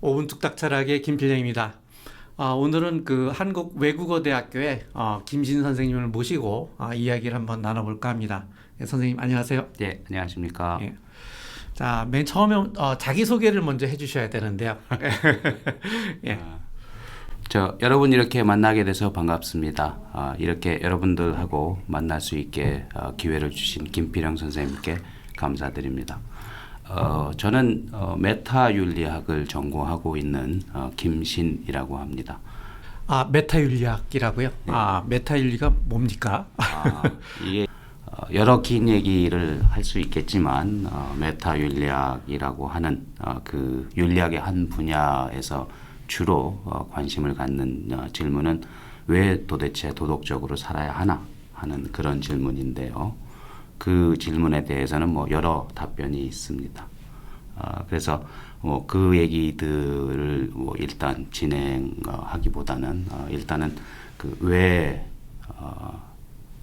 5분 뚝딱 철학의 김필영입니다. 아, 오늘은 그 한국 외국어 대학교의 어, 김신 선생님을 모시고 아, 이야기를 한번 나눠볼까 합니다. 예, 선생님 안녕하세요. 네, 안녕하십니까. 예. 자, 맨 처음에 어, 자기 소개를 먼저 해주셔야 되는데요. 예. 아, 저 여러분 이렇게 만나게 돼서 반갑습니다. 아, 이렇게 여러분들하고 만날 수 있게 어, 기회를 주신 김필영 선생님께 감사드립니다. 어, 저는 어, 메타 윤리학을 전공하고 있는 어, 김신이라고 합니다. 아, 메타 윤리학이라고요? 아, 메타 윤리가 뭡니까? 아, 이게 어, 여러 긴 얘기를 할 수 있겠지만 어, 메타 윤리학이라고 하는 어, 그 윤리학의 한 분야에서 주로 어, 관심을 갖는 어, 질문은 왜 도대체 도덕적으로 살아야 하나 하는 그런 질문인데요. 그 질문에 대해서는 뭐 여러 답변이 있습니다. 어, 그래서 뭐 그 얘기들을 뭐 일단 진행하기보다는 어, 일단은 그 왜 어,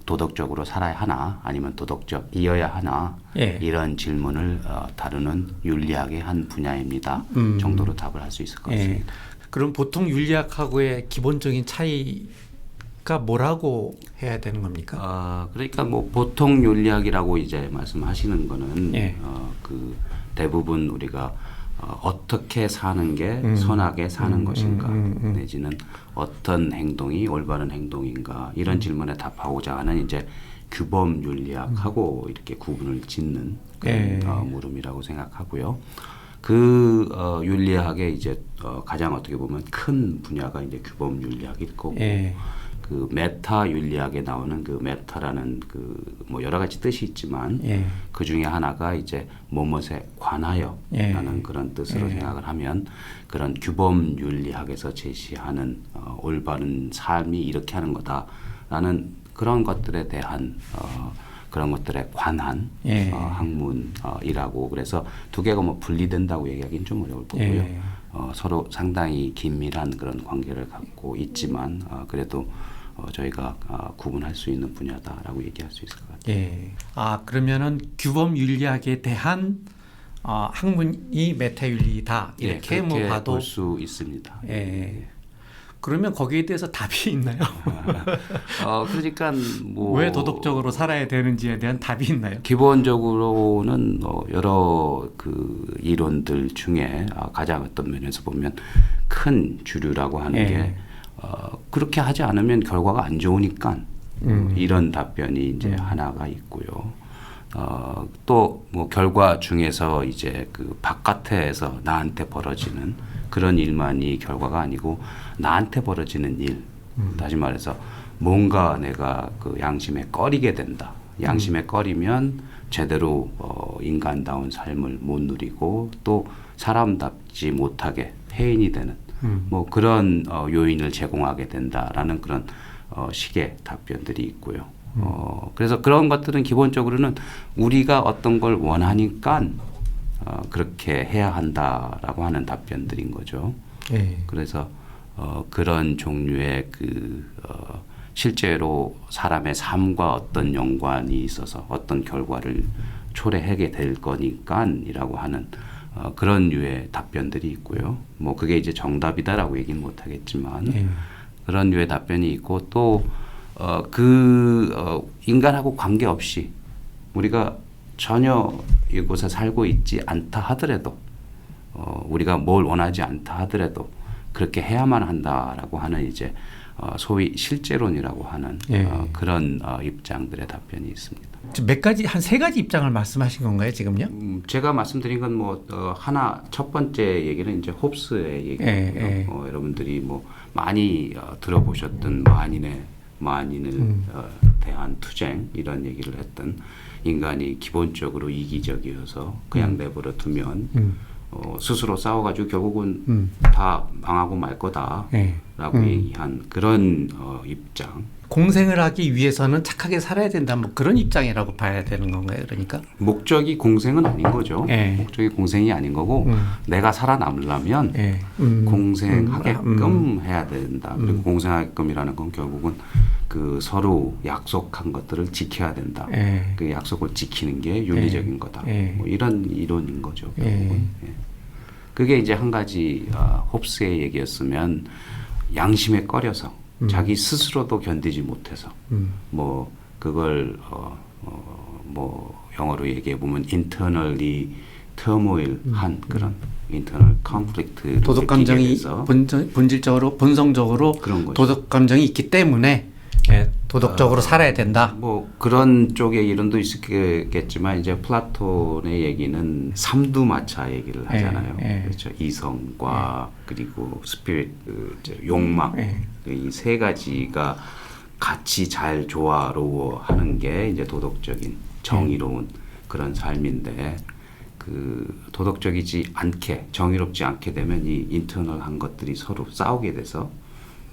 도덕적으로 살아야 하나 아니면 도덕적이어야 하나 예. 이런 질문을 어, 다루는 윤리학의 한 분야입니다. 음. 정도로 답을 할 수 있을 것 예. 같습니다. 그럼 보통 윤리학하고의 기본적인 차이 가 뭐라고 해야 되는 겁니까? 어, 그러니까 뭐 보통 윤리학이라고 이제 말씀하시는 거는 예. 어, 그 대부분 우리가 어, 어떻게 사는 게 음. 선하게 사는 음, 것인가 음, 음, 음. 내지는 어떤 행동이 올바른 행동인가 이런 음. 질문에 답하고자 하는 이제 규범 윤리학하고 이렇게 구분을 짓는 그런 예. 어, 물음이라고 생각하고요. 그 어, 윤리학의 이제 어, 가장 어떻게 보면 큰 분야가 이제 규범 윤리학일 거고 예. 그 메타 윤리학에 나오는 그 메타라는 그 뭐 여러 가지 뜻이 있지만 예. 그 중에 하나가 이제 뭐뭇에 관하여라는 예. 그런 뜻으로 예. 생각을 하면 그런 규범 윤리학에서 제시하는 어, 올바른 삶이 이렇게 하는 거다라는 그런 것들에 대한 어, 그런 것들에 관한 예. 어, 학문이라고 그래서 두 개가 뭐 분리된다고 얘기하기는 좀 어려울 거고요. 예. 어, 서로 상당히 긴밀한 그런 관계를 갖고 있지만 어, 그래도 어, 저희가 어, 구분할 수 있는 분야다라고 얘기할 수 있을 것 같아요. 예. 아 그러면은 규범 윤리학에 대한 어, 학문이 메타윤리다 이렇게 예, 뭐 봐도 볼 수 있습니다. 예. 그러면 거기에 대해서 답이 있나요? 어, 그러니까 뭐 왜 도덕적으로 살아야 되는지에 대한 답이 있나요? 기본적으로는 어, 여러 그 이론들 중에 아, 가장 어떤 면에서 보면 큰 주류라고 하는 예. 게 어, 그렇게 하지 않으면 결과가 안 좋으니까 음. 이런 답변이 이제 하나가 있고요. 어, 또 뭐 결과 중에서 이제 그 바깥에서 나한테 벌어지는 그런 일만이 결과가 아니고 나한테 벌어지는 일. 다시 말해서 뭔가 내가 그 양심에 꺼리게 된다. 양심에 꺼리면 제대로 어, 인간다운 삶을 못 누리고 또 사람답지 못하게 해인이 되는 음. 뭐 그런 어, 요인을 제공하게 된다라는 그런 어, 식의 답변들이 있고요. 어, 그래서 그런 것들은 기본적으로는 우리가 어떤 걸 원하니까 어, 그렇게 해야 한다라고 하는 답변들인 거죠. 예. 그래서 어, 그런 종류의 그 어, 실제로 사람의 삶과 어떤 연관이 있어서 어떤 결과를 초래하게 될 거니까이라고 하는 어, 그런 류의 답변들이 있고요. 뭐 그게 이제 정답이다라고 얘기는 못하겠지만 예. 그런 류의 답변이 있고 또 어, 그 어, 인간하고 관계 없이 우리가 전혀 이곳에 살고 있지 않다 하더라도 어, 우리가 뭘 원하지 않다 하더라도 그렇게 해야만 한다라고 하는 이제 어, 소위 실제론이라고 하는 예. 어, 그런 어, 입장들의 답변이 있습니다. 몇 가지 한 세 가지 입장을 말씀하신 건가요 지금요? 음, 제가 말씀드린 건뭐 어, 하나 첫 번째 얘기는 이제 홉스의 얘기고요. 예, 예. 어, 여러분들이 뭐 많이 어, 들어보셨던 만인의 만인을 음. 어, 대한 투쟁 이런 얘기를 했던 인간이 기본적으로 이기적이어서 그냥 내버려 두면 음. 어, 스스로 싸워가지고 결국은 음. 다 망하고 말 거다라고 예. 음. 얘기한 그런 어, 입장. 공생을 하기 위해서는 착하게 살아야 된다 뭐 그런 입장이라고 봐야 되는 건가요 그러니까? 목적이 공생은 아닌 거죠. 예. 목적이 공생이 아닌 거고 음. 내가 살아남으려면 예. 음. 공생하게끔 음. 해야 된다. 그리고 공생하게끔이라는 건 결국은 그 서로 약속한 것들을 지켜야 된다. 예. 그 약속을 지키는 게 윤리적인 예. 거다. 예. 뭐 이런 이론인 거죠. 예. 결국은. 예. 그게 이제 한 가지 아, 홉스의 얘기였으면 양심에 꺼려서 자기 스스로도 견디지 못해서 음. 뭐 그걸 어, 어, 뭐 영어로 얘기해 보면 internally turmoil한 그런 internal conflict를 음. 도덕 감정이 본질, 본질적으로 본성적으로 그런. 도덕 감정이 있기 때문에 예, 도덕적으로 살아야 된다. 뭐 그런 쪽의 이론도 있겠지만 이제 플라톤의 얘기는 삼두마차 얘기를 하잖아요. 예, 예. 그렇죠. 이성과 그리고 스피릿 그 욕망 예. 이세 가지가 같이 잘 조화로워하는 게 이제 도덕적인 정의로운 그런 삶인데 그 도덕적이지 않게 정의롭지 않게 되면 이 인터널한 것들이 서로 싸우게 돼서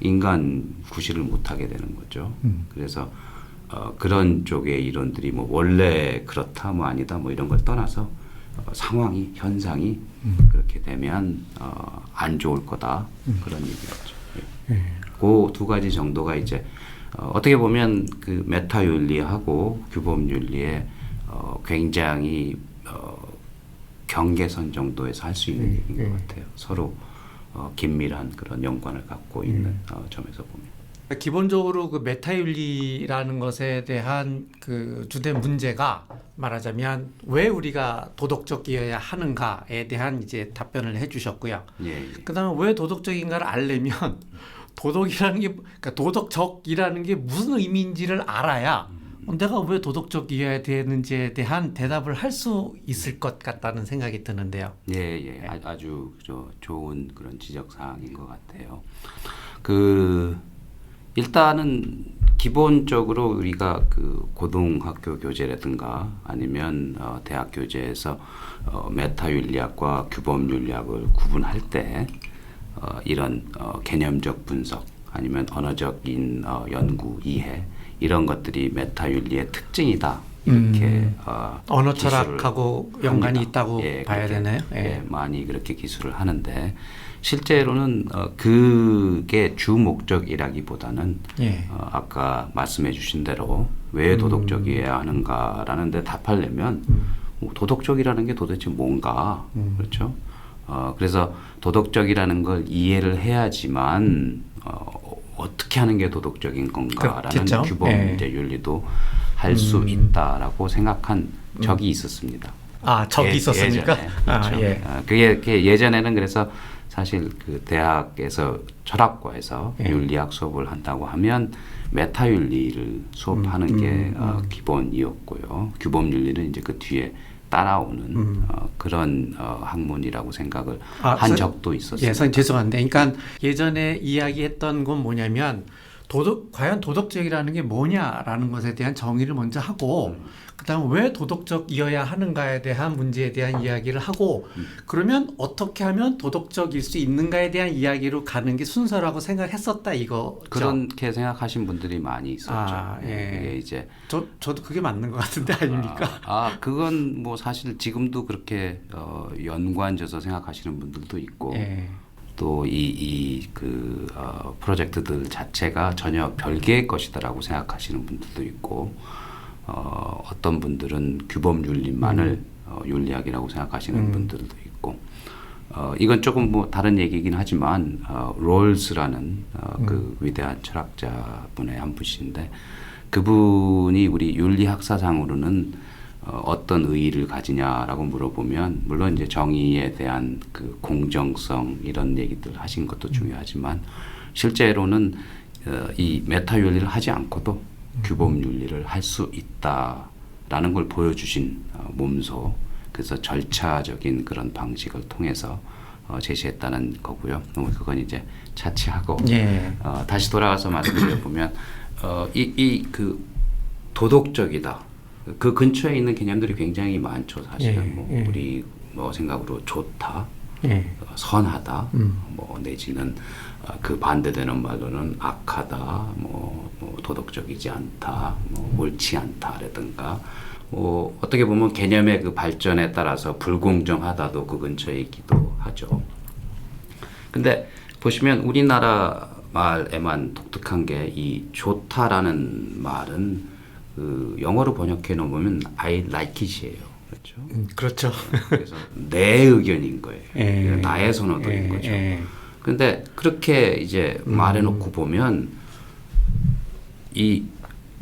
인간 구실을 못하게 되는 거죠. 그래서 어, 그런 쪽의 이론들이 뭐 원래 그렇다 뭐 아니다 뭐 이런 걸 떠나서 어, 상황이 현상이 그렇게 되면 어, 안 좋을 거다 그런 얘기였죠. 예. 그두 가지 정도가 이제 어, 어떻게 보면 그 메타 윤리하고 규범 윤리의 어, 굉장히 어, 경계선 정도에서 할 수 있는 음, 얘기인 것 음. 같아요. 서로 어, 긴밀한 그런 연관을 갖고 있는 어, 점에서 보면. 기본적으로 그 메타윤리라는 것에 대한 그 주된 문제가 말하자면 왜 우리가 도덕적이어야 하는가에 대한 이제 답변을 해주셨고요. 예, 예. 그다음에 왜 도덕적인가를 알려면 도덕이라는 게 그러니까 도덕적이라는 게 무슨 의미인지를 알아야 내가 왜 도덕적이어야 되는지에 대한 대답을 할 수 있을 것 같다는 생각이 드는데요. 예, 예. 아, 아주 저 좋은 그런 지적 사항인 것 같아요. 그 일단은 기본적으로 우리가 그 고등학교 교재라든가 아니면 어, 대학 교재에서 어, 메타 윤리학과 규범 윤리학을 구분할 때 어, 이런 어, 개념적 분석 아니면 언어적인 어, 연구 이해 이런 것들이 메타 윤리의 특징이다 이렇게 어, 언어 철학하고 연관이 합니다. 있다고 예, 봐야 그렇게, 되나요? 예. 예, 많이 그렇게 기술을 하는데 실제로는 어, 그게 주 목적이라기보다는 예. 어, 아까 말씀해주신 대로 왜 도덕적이어야 하는가라는 데 답하려면 뭐 도덕적이라는 게 도대체 뭔가 그렇죠? 어, 그래서 도덕적이라는 걸 이해를 해야지만 어, 어떻게 하는 게 도덕적인 건가라는 그렇겠죠. 규범 예. 이제 윤리도 할수 있다라고 생각한 적이 있었습니다. 아 적이 예- 있었습니까? 예전에. 아 그렇죠. 예. 아, 그게, 그게 예전에는 그래서 사실 그 대학에서 철학과에서 예. 윤리학 수업을 한다고 하면 메타 윤리를 수업하는 음, 게 음, 어, 기본이었고요. 규범 윤리는 이제 그 뒤에 따라오는 어, 그런 어, 학문이라고 생각을 음. 아, 한 선- 적도 있었어요. 예, 선 죄송한데, 그러니까 예전에 이야기했던 건 뭐냐면 도덕 과연 도덕적이라는 게 뭐냐라는 것에 대한 정의를 먼저 하고 그다음 왜 도덕적이어야 하는가에 대한 문제에 대한 이야기를 하고 그러면 어떻게 하면 도덕적일 수 있는가에 대한 이야기로 가는 게 순서라고 생각했었다 이거. 그렇게 생각하신 분들이 많이 있었죠. 아, 예. 이제 저 저도 그게 맞는 것 같은데 아닙니까? 아, 아, 그건 뭐 사실 지금도 그렇게 어, 연관져서 생각하시는 분들도 있고 예. 또이이그 어, 프로젝트들 자체가 전혀 별개의 것이다라고 생각하시는 분들도 있고 어, 어떤 분들은 규범 윤리만을 어, 윤리학이라고 생각하시는 음. 분들도 있고 어, 이건 조금 뭐 다른 얘기긴 하지만 어, 롤스라는 어, 그 위대한 철학자분의 한 분이신데 그분이 우리 윤리학사상으로는 어, 어떤 의의를 가지냐라고 물어보면 물론 이제 정의에 대한 그 공정성 이런 얘기들 하신 것도 중요하지만 실제로는 어, 이 메타 윤리를 하지 않고도 규범 윤리를 할 수 있다라는 걸 보여주신 어, 몸소 그래서 절차적인 그런 방식을 통해서 어, 제시했다는 거고요. 뭐 그건 이제 차치하고 예. 어, 다시 돌아가서 말씀드려 보면 어, 이그 도덕적이다. 그 근처에 있는 개념들이 굉장히 많죠. 사실은 예, 뭐 예. 우리 뭐 생각으로 좋다, 예. 어, 선하다, 음. 뭐 내지는 어, 그 반대되는 말로는 악하다, 뭐, 뭐 도덕적이지 않다, 뭐 옳지 않다라든가. 뭐 어떻게 보면 개념의 그 발전에 따라서 불공정하다도 그 근처에 있기도 하죠. 근데 보시면 우리나라 말에만 독특한 게 이 좋다라는 말은 그 영어로 번역해 놓으면 I like it이에요. 거죠. 음, 그렇죠. 그래서 내 의견인 거예요. 예. 나의 선호도인 예, 거죠. 예. 근데 그렇게 이제 음. 말해놓고 보면 이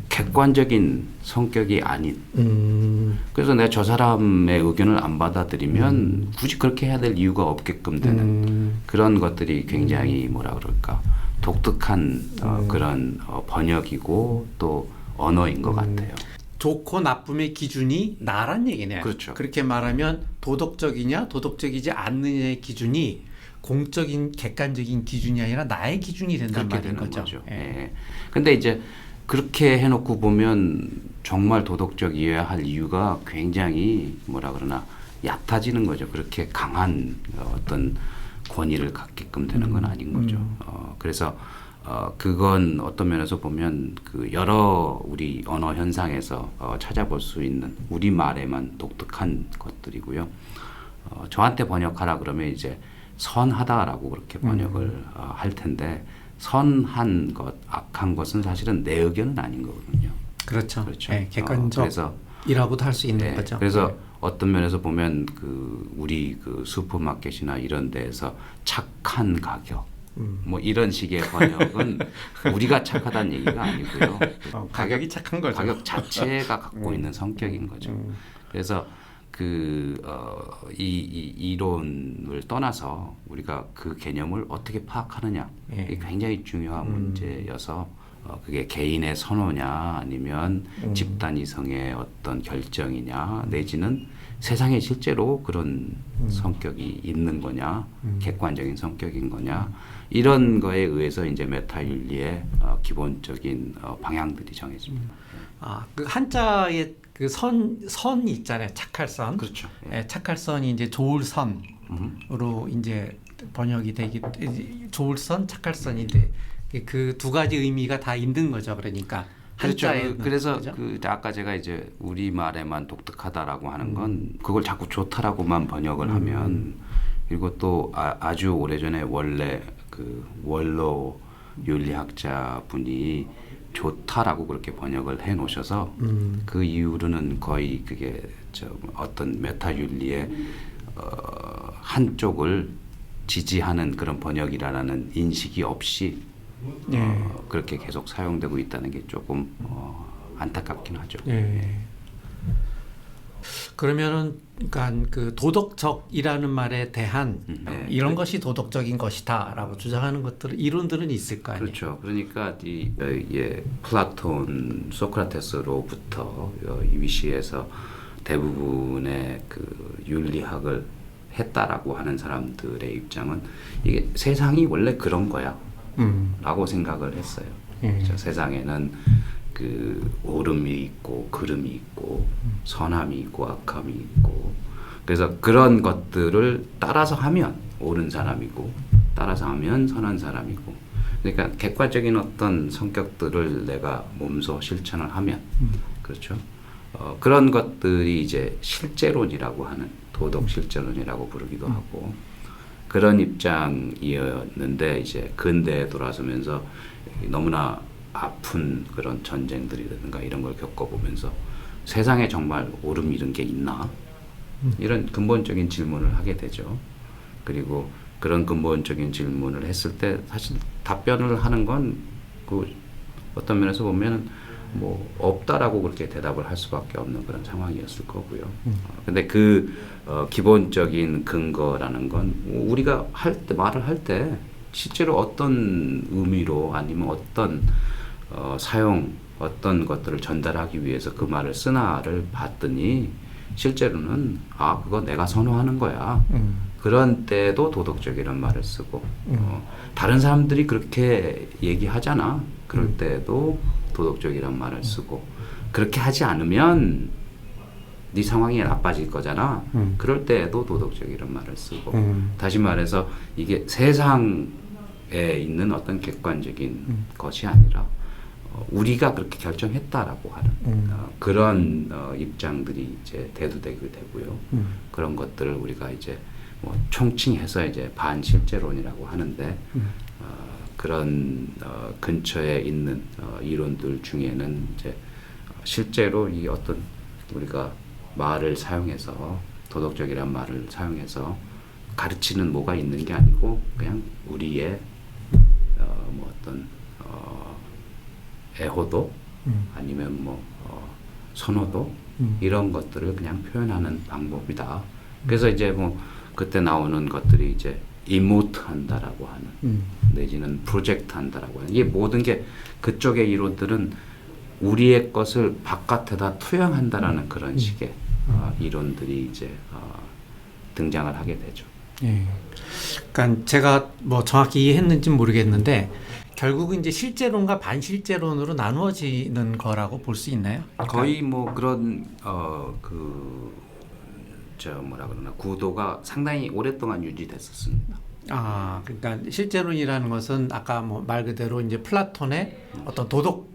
객관적인 성격이 아닌 음, 그래서 내가 저 사람의 의견을 안 받아들이면 굳이 그렇게 해야 될 이유가 없게끔 되는 음, 그런 것들이 굉장히 뭐라 그럴까 독특한 어, 음. 그런 어, 번역이고 또 언어인 것 음. 같아요. 좋고 나쁨의 기준이 나란 얘기네요. 그렇죠. 그렇게 말하면 도덕적이냐 도덕적이지 않느냐의 기준이 공적인 객관적인 기준이 아니라 나의 기준이 된단 말인 되는 거죠. 거죠. 예. 예. 근데 이제 그렇게 해놓고 보면 정말 도덕적이어야 할 이유가 굉장히 뭐라 그러나 얕아지는 거죠. 그렇게 강한 어떤 권위를 갖게끔 되는 건 아닌 거죠. 음. 어, 그래서 어, 그건 어떤 면에서 보면 그 여러 우리 언어 현상에서 어, 찾아볼 수 있는 우리 말에만 독특한 것들이고요. 어, 저한테 번역하라 그러면 이제 선하다라고 그렇게 번역을 어, 할 텐데 선한 것, 악한 것은 사실은 내 의견은 아닌 거거든요. 그렇죠. 그렇죠. 예, 어, 객관적이라고도 그래서 할수 있는 네, 거죠. 그래서 예. 어떤 면에서 보면 그 우리 그 슈퍼마켓이나 이런 데에서 착한 가격 음. 뭐 이런 식의 번역은 우리가 착하다는 얘기가 아니고요. 어, 가격이 착한 거죠. 가격 자체가 갖고 음. 있는 성격인 거죠. 음. 그래서 그, 어, 이, 이 이론을 떠나서 우리가 그 개념을 어떻게 파악하느냐 예. 이게 굉장히 중요한 음. 문제여서 어, 그게 개인의 선호냐 아니면 음. 집단 이성의 어떤 결정이냐 내지는 세상에 실제로 그런 음. 성격이 있는 거냐 음. 객관적인 성격인 거냐 이런 거에 의해서 이제 메타윤리의 어, 기본적인 어, 방향들이 정해집니다. 아, 그 한자에 그선 선이 있잖아요. 착할 선. 그렇죠. 예. 예, 착할 선이 이제 좋을 선으로 음. 이제 번역이 되기 좋을 선, 착할 선인데 그 두 가지 의미가 다 있는 거죠. 그러니까. 한자에는, 그- 그래서 그죠? 그 아까 제가 이제 우리 말에만 독특하다라고 하는 건 음. 그걸 자꾸 좋다라고만 번역을 하면 그리고 또 아, 아주 오래전에 원래 그 원로 윤리학자 분이 좋다라고 그렇게 번역을 해 놓으셔서 음, 그 이후로는 거의 그게 저 어떤 메타 윤리의 어, 한쪽을 지지하는 그런 번역이라는 인식이 없이 예. 어, 그렇게 계속 사용되고 있다는 게 조금 어, 안타깝긴 하죠. 예. 그러면은 그러니까 그 도덕적이라는 말에 대한 음, 네. 이런 것이 도덕적인 것이다라고 주장하는 것들 이론들은 있을 거 아니에요. 그렇죠. 그러니까 이 어, 예, 플라톤, 소크라테스로부터 어, 이 위시에서 대부분의 그 윤리학을 했다라고 하는 사람들의 입장은 이게 세상이 원래 그런 거야 라고 음. 생각을 했어요. 예. 그렇죠? 세상에는 그 옳음이 있고 그름이 있고 선함이 있고 악함이 있고 그래서 그런 것들을 따라서 하면 옳은 사람이고 따라서 하면 선한 사람이고 그러니까 객관적인 어떤 성격들을 내가 몸소 실천을 하면 그렇죠 어, 그런 것들이 이제 실제론이라고 하는 도덕 실제론이라고 부르기도 하고 그런 입장이었는데 이제 근대에 돌아서면서 너무나 아픈 그런 전쟁들이라든가 이런 걸 겪어보면서 세상에 정말 옳음 이런 게 있나 이런 근본적인 질문을 하게 되죠. 그리고 그런 근본적인 질문을 했을 때 사실 답변을 하는 건 그 어떤 면에서 보면 뭐 없다라고 그렇게 대답을 할 수밖에 없는 그런 상황이었을 거고요. 어, 근데 그 어, 기본적인 근거라는 건 우리가 할 때 말을 할 때 실제로 어떤 의미로 아니면 어떤 어, 사용 어떤 것들을 전달하기 위해서 그 말을 쓰나를 봤더니 실제로는 아 그거 내가 선호하는 거야. 음. 그런 때도 도덕적이란 말을 쓰고 어, 다른 사람들이 그렇게 얘기하잖아. 그럴 음. 때도 도덕적이란 말을 쓰고 그렇게 하지 않으면 네 상황이 나빠질 거잖아. 음. 그럴 때에도 도덕적이란 말을 쓰고 음. 다시 말해서 이게 세상에 있는 어떤 객관적인 음. 것이 아니라 어, 우리가 그렇게 결정했다라고 하는 음. 어, 그런 어, 입장들이 이제 대두되게 되고요. 음. 그런 것들을 우리가 이제 뭐 총칭해서 이제 반실제론이라고 하는데 음. 어, 그런 어, 근처에 있는 어, 이론들 중에는 이제 어, 실제로 이 어떤 우리가 말을 사용해서 도덕적이란 말을 사용해서 가르치는 뭐가 있는 게 아니고 그냥 우리의 어, 뭐 어떤 어, 애호도 음. 아니면 뭐 어, 선호도 음. 이런 것들을 그냥 표현하는 방법이다. 그래서 이제 뭐 그때 나오는 것들이 이제 이모트 한다라고 하는 음. 내지는 프로젝트 한다라고 하는 이게 모든 게 그쪽의 이론들은 우리의 것을 바깥에다 투영한다라는 그런 식의 어, 이론들이 이제 어, 등장을 하게 되죠. 예. 그러니까 제가 뭐 정확히 이해했는지 는 모르겠는데 결국은 이제 실제론과 반실제론으로 나누어지는 거라고 볼 수 있나요? 거의 뭐 그런 어 그 저 뭐라 그러나 구도가 상당히 오랫동안 유지됐었습니다. 아, 그러니까 실제론이라는 것은 아까 뭐 말 그대로 이제 플라톤의 어떤 도덕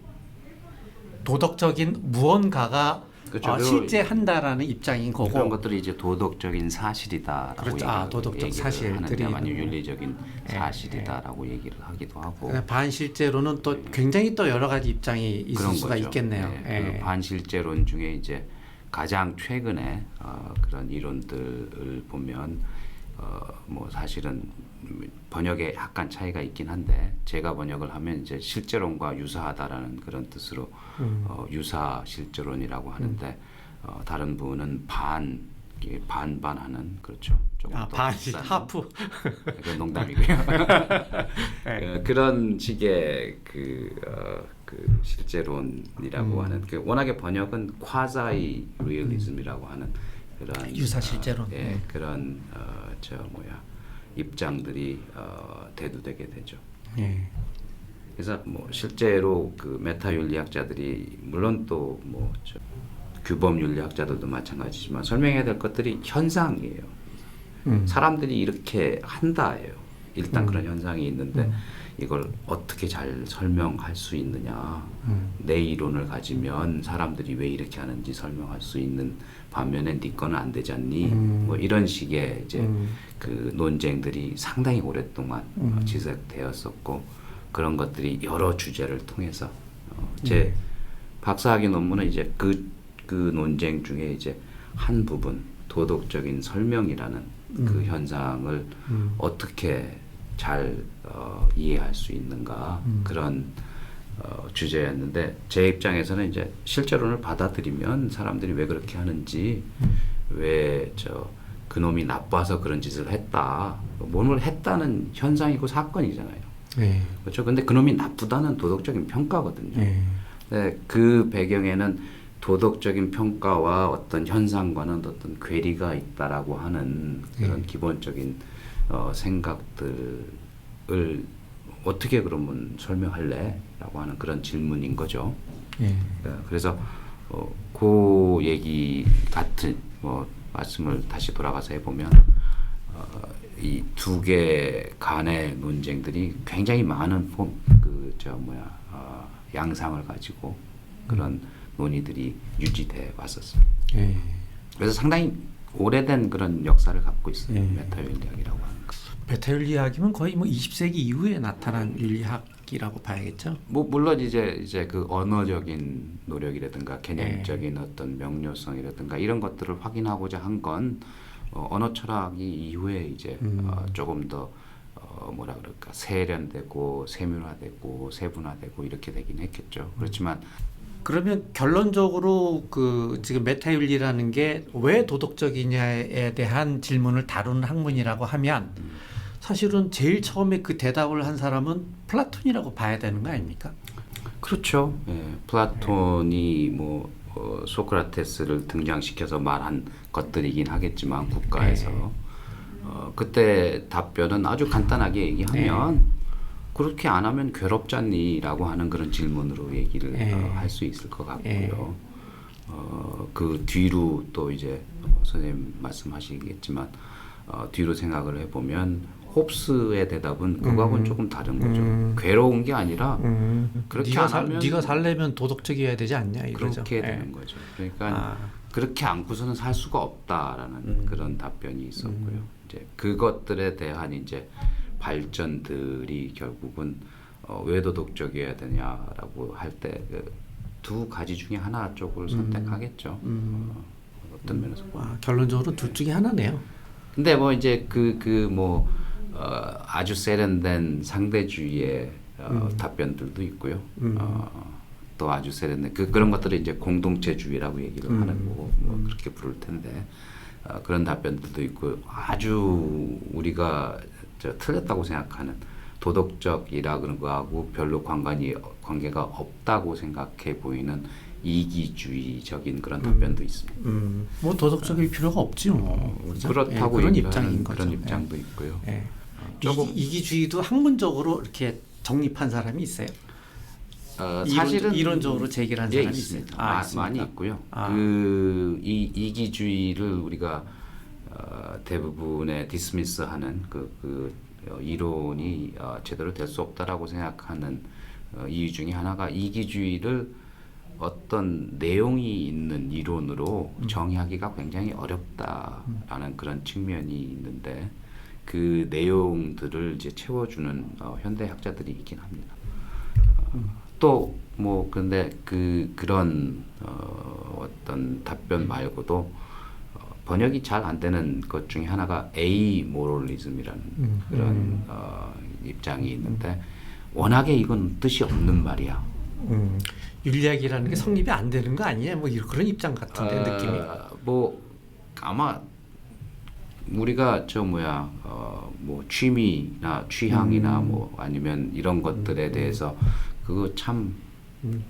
도덕적인 무언가가 그렇죠. 어, 그리고 실제 한다라는 입장인 그런 거고. 것들이 이제 도덕적인 사실이다라고 그렇죠. 얘기를, 아, 도덕적 사실들이 아니 윤리적인 예, 사실이다라고 얘기를 하기도 하고 그러니까 반실제론은 또 굉장히 또 여러 가지 입장이 있을 그런 수가 거죠. 있겠네요. 예, 그 예. 반실제론 중에 이제 가장 최근에 어, 그런 이론들을 보면 어, 뭐 사실은 번역에 약간 차이가 있긴 한데 제가 번역을 하면 이제 실제론과 유사하다라는 그런 뜻으로 음. 어, 유사 실제론이라고 하는데 어, 다른 분은 반 반반하는 그렇죠. 조금 아, 비싼 하프. 그건 농담이고요. 어, 그런 식의 그, 어, 그 실제론이라고 음. 하는 그 워낙에 번역은 콰자이 리얼리즘이라고 하는 그런 유사 실제론. 어, 예, 네. 그런 어, 저 뭐야 입장들이 어, 대두되게 되죠. 예. 그래서 뭐 실제로 그 메타 윤리학자들이 물론 또뭐 규범 윤리학자들도 마찬가지지만 설명해야 될 것들이 현상이에요. 음. 사람들이 이렇게 한다예요. 일단 음. 그런 현상이 있는데 음. 이걸 어떻게 잘 설명할 수 있느냐. 음. 내 이론을 가지면 사람들이 왜 이렇게 하는지 설명할 수 있는 반면에 네 거는 안 되지 않니? 음. 뭐 이런 식의 이제 음. 그 논쟁들이 상당히 오랫동안 음. 어, 지속되었었고 그런 것들이 여러 주제를 통해서 어, 제 네. 박사학위 논문은 이제 그, 그 논쟁 중에 이제 한 부분 도덕적인 설명이라는 그 음. 현상을 음. 어떻게 잘 어, 이해할 수 있는가 음. 그런 어, 주제였는데 제 입장에서는 이제 실제론을 받아들이면 사람들이 왜 그렇게 하는지 음. 왜저 그놈이 나빠서 그런 짓을 했다 몸을 했다는 현상이고 사건이잖아요 예. 그렇죠 근데 그놈이 나쁘다는 도덕적인 평가거든요 예. 네, 그 배경에는 도덕적인 평가와 어떤 현상과는 어떤 괴리가 있다라고 하는 그런 예. 기본적인 어, 생각들을 어떻게 그러면 설명할래?라고 하는 그런 질문인 거죠. 예. 네, 그래서 어, 그 얘기 같은 뭐 말씀을 다시 돌아가서 해보면 어, 이두 개 간의 논쟁들이 굉장히 많은 그 저 뭐야 어, 양상을 가지고 그런 논의들이 유지돼 왔었어요. 예. 그래서 상당히 오래된 그런 역사를 갖고 있어요. 예. 메타윤리학이라고 하는 거. 베타 윤리학이면 거의 뭐 20세기 이후에 나타난 윤리학이라고 봐야겠죠. 뭐 물론 이제 이제 그 언어적인 노력이라든가 개념적인 네. 어떤 명료성이라든가 이런 것들을 확인하고자 한건 어, 언어 철학이 이후에 이제 음. 어, 조금 더 어, 뭐라 그럴까 세련되고 세밀화되고 세분화되고 이렇게 되긴 했겠죠. 그렇지만 그러면 결론적으로 그 지금 메타 윤리라는 게 왜 도덕적이냐에 대한 질문을 다루는 학문이라고 하면 사실은 제일 처음에 그 대답을 한 사람은 플라톤이라고 봐야 되는 거 아닙니까? 그렇죠. 예, 플라톤이 뭐 어, 소크라테스를 등장시켜서 말한 것들이긴 하겠지만 국가에서 네. 어, 그때 답변은 아주 간단하게 얘기하면 네. 그렇게 안 하면 괴롭잖니라고 하는 그런 질문으로 얘기를 네. 어, 할 수 있을 것 같고요. 네. 어, 그 뒤로 또 이제 어, 선생님 말씀하시겠지만 어, 뒤로 생각을 해보면 홉스의 대답은 그거하고는 음. 조금 다른 거죠. 음. 괴로운 게 아니라 그렇게 네가 안살 하면 네가 살려면 도덕적이어야 되지 않냐 이거죠. 그렇게 예. 되는 거죠. 그러니까 아, 그렇게 않고서는 살 수가 없다라는 음. 그런 답변이 있었고요. 이제 그것들에 대한 이제 발전들이 결국은 어, 왜 도덕적이어야 되냐라고 할때그두 가지 중에 하나 쪽을 선택하겠죠. 음. 어, 어떤 면에서. 아, 결론적으로 둘 중에 하나네요. 근데 뭐 이제 그 그뭐 어, 아주 세련된 상대주의의 어, 답변들도 있고요. 어, 또 아주 세련된 그 그런 것들을 이제 공동체주의라고 얘기를 하는 거고 뭐 그렇게 부를 텐데 어, 그런 답변들도 있고 아주 우리가 저 틀렸다고 생각하는 도덕적이라 그런 거하고 별로 관관이 관계가 없다고 생각해 보이는 이기주의적인 그런 답변도 있습니다. 음, 뭐 도덕적일 필요가 없지 뭐. 그렇다고 예, 그런 입장인 거죠. 그런 입장도 있고요. 예. 예. 조금- 이기, 이기 주의도 학문적으로 이렇게 정립한 사람이 있어요. 어, 이론- 사실은 이론 적으로 제기를 한 예, 사람이 있습니다. 아, 마- 있습니까? 많이 있고요. 아. 그이 이기주의를 우리가 어, 대부분의 디스미스하는 그, 그 어, 이론이 어, 제대로 될 수 없다라고 생각하는 어, 이유 중에 하나가 이기주의를 어떤 내용이 있는 이론으로 음. 정의하기가 굉장히 어렵다라는 그런 측면이 있는데 그 내용들을 이제 채워주는 어, 현대 학자들이 있긴 합니다. 또뭐 근데 그 그런 어, 어떤 답변 말고도 어, 번역이 잘 안 되는 것 중에 하나가 에이 모럴리즘이라는 음, 그런 어, 입장이 있는데 워낙에 이건 뜻이 없는 말이야. 음, 윤리학이라는 게 성립이 안 되는 거 아니에요? 뭐 이런 그런 입장 같은데 어, 느낌이. 뭐 아마 우리가 저 뭐야 어 뭐 취미나 취향이나 음. 뭐 아니면 이런 것들에 대해서 그거 참 음.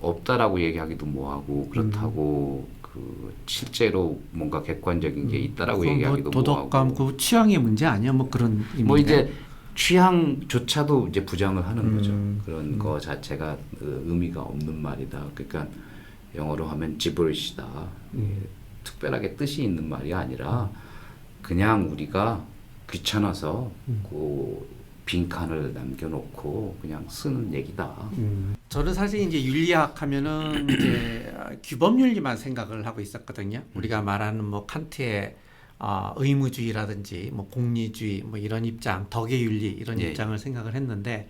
없다라고 얘기하기도 뭐하고 그렇다고 그 실제로 뭔가 객관적인 게 있다라고 그건 얘기하기도 뭐 도덕감 뭐하고 그 취향의 문제 아니야? 뭐 그런 뭐 의미인데. 이제 취향조차도 이제 부정을 하는 거죠. 음, 그런 거 자체가 그 의미가 없는 말이다. 그러니까 영어로 하면 지브리시다. 음. 특별하게 뜻이 있는 말이 아니라 그냥 우리가 귀찮아서 음. 그 빈칸을 남겨놓고 그냥 쓰는 얘기다. 음, 저는 사실 이제 윤리학 하면은 이제 규범 윤리만 생각을 하고 있었거든요. 우리가 말하는 뭐 칸트의 어, 의무주의라든지 뭐 공리주의 뭐 이런 입장, 덕의 윤리 이런 예. 입장을 생각을 했는데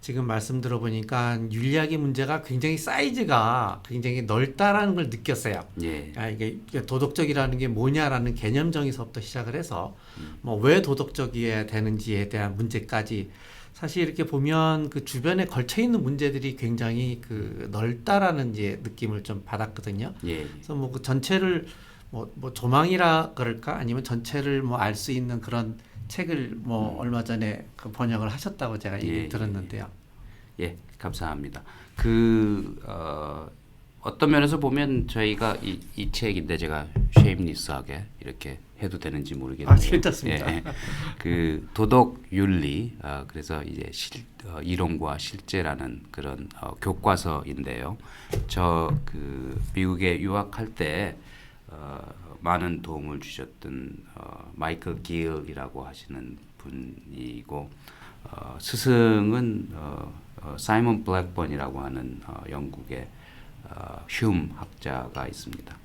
지금 말씀 들어보니까 윤리학의 문제가 굉장히 사이즈가 굉장히 넓다라는 걸 느꼈어요. 예. 아, 이게 도덕적이라는 게 뭐냐라는 개념 정의서부터 시작을 해서 뭐왜 도덕적이어야 되는지에 대한 문제까지 사실 이렇게 보면 그 주변에 걸쳐 있는 문제들이 굉장히 그 넓다라는 이제 느낌을 좀 받았거든요. 예. 그래서 뭐 그 전체를 뭐, 뭐 조망이라 그럴까 아니면 전체를 뭐 알 수 있는 그런 책을 뭐 얼마 전에 그 번역을 하셨다고 제가 얘기 음. 예, 들었는데요. 예, 감사합니다. 그 어, 어떤 면에서 보면 저희가 이, 이 책인데 제가 쉐임리스하게 이렇게 해도 되는지 모르겠네요. 아, 괜찮습니다. 예, 예. 그 도덕 윤리 아, 그래서 이제 실, 어, 이론과 실제라는 그런 어, 교과서인데요. 저 그 미국에 유학할 때 어, 많은 도움을 주셨던 어, 마이클 길이라고 하시는 분이고 어, 스승은 어, 어, 사이먼 블랙번이라고 하는 어, 영국의 어, 흉 학자가 있습니다.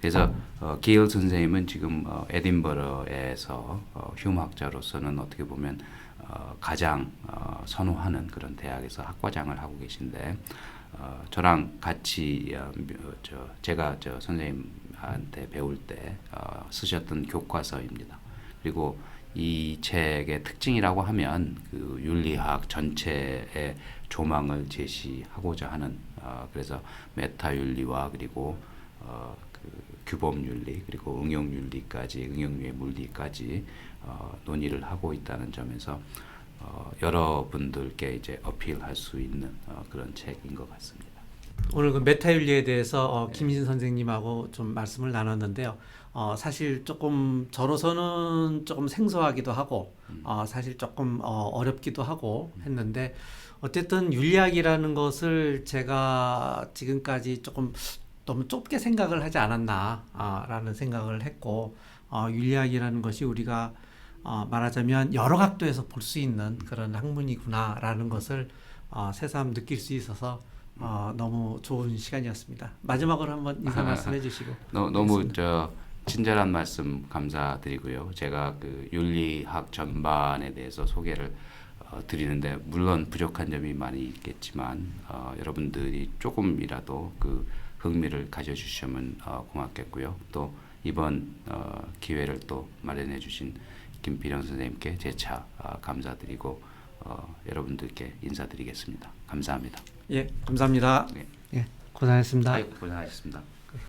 그래서 어, 기일 선생님은 지금 어, 에딘버러에서 어, 흉 학자로서는 어떻게 보면 어, 가장 어, 선호하는 그런 대학에서 학과장을 하고 계신데 어, 저랑 같이 어, 저 제가 저 선생님 한테 배울 때 어, 쓰셨던 교과서입니다. 그리고 이 책의 특징이라고 하면 그 윤리학 전체의 조망을 제시하고자 하는 어, 그래서 메타 윤리와 그리고 어, 그 규범 윤리 그리고 응용 윤리까지 응용유의 물리까지 어, 논의를 하고 있다는 점에서 어, 여러분들께 이제 어필할 수 있는 어, 그런 책인 것 같습니다. 오늘 그 메타윤리에 대해서 어, 김희진 선생님하고 좀 말씀을 나눴는데요. 어, 사실 조금 저로서는 조금 생소하기도 하고 어, 사실 조금 어, 어렵기도 하고 했는데 어쨌든 윤리학이라는 것을 제가 지금까지 조금 너무 좁게 생각을 하지 않았나라는 생각을 했고 어, 윤리학이라는 것이 우리가 어, 말하자면 여러 각도에서 볼 수 있는 그런 학문이구나라는 것을 어, 새삼 느낄 수 있어서 어, 너무 좋은 시간이었습니다. 마지막으로 한번 인사 말씀해 주시고. 너, 너무 저 친절한 말씀 감사드리고요. 제가 그 윤리학 전반에 대해서 소개를 어, 드리는데 물론 부족한 점이 많이 있겠지만 어, 여러분들이 조금이라도 그 흥미를 가져주시면 어, 고맙겠고요. 또 이번 어, 기회를 또 마련해 주신 김필영 선생님께 재차 어, 감사드리고 어, 여러분들께 인사드리겠습니다. 감사합니다. 예, 감사합니다. 네. 예, 고생하셨습니다. 아이고, 고생하셨습니다.